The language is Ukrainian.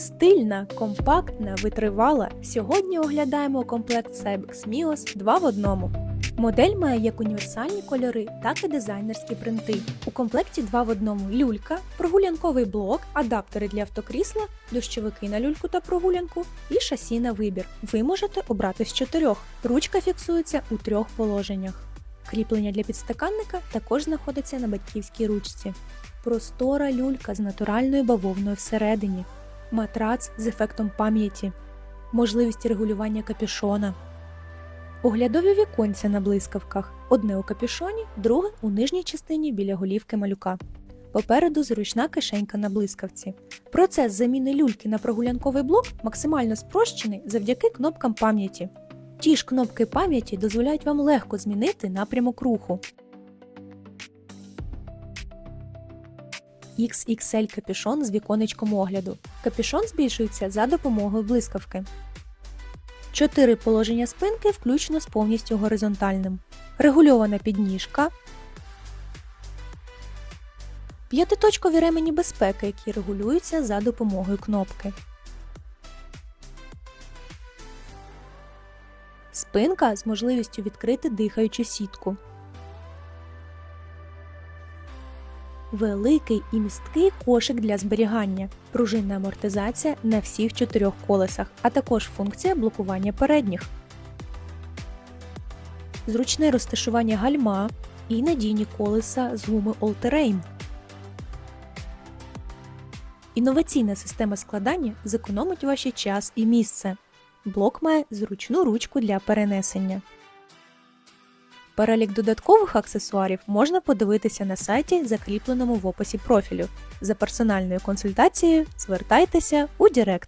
Стильна, компактна, витривала. Сьогодні оглядаємо комплект Cybex Mios 2 в одному. Модель має як універсальні кольори, так і дизайнерські принти. У комплекті 2 в одному люлька, прогулянковий блок, адаптери для автокрісла, дощовики на люльку та прогулянку і шасі на вибір. Ви можете обрати з чотирьох. Ручка фіксується у трьох положеннях. Кріплення для підстаканника також знаходиться на батьківській ручці. Простора люлька з натуральною бавовною всередині, матрац з ефектом пам'яті, можливість регулювання капюшона. Оглядові віконця на блискавках: одне у капюшоні, друге у нижній частині біля голівки малюка. Попереду зручна кишенька на блискавці. Процес заміни люльки на прогулянковий блок максимально спрощений завдяки кнопкам пам'яті. Ті ж кнопки пам'яті дозволяють вам легко змінити напрямок руху. XXL капюшон з віконечком огляду. Капюшон збільшується за допомогою блискавки. Чотири положення спинки включно з повністю горизонтальним. Регульована підніжка. П'ятиточкові ремені безпеки, які регулюються за допомогою кнопки. Спинка з можливістю відкрити дихаючу сітку. Великий і місткий кошик для зберігання, пружинна амортизація на всіх чотирьох колесах, а також функція блокування передніх, зручне розташування гальма і надійні колеса з гуми All Terrain. Інноваційна система складання зекономить ваші час і місце. Блок має зручну ручку для перенесення. Перелік додаткових аксесуарів можна подивитися на сайті, закріпленому в описі профілю. За персональною консультацією звертайтеся у Директ.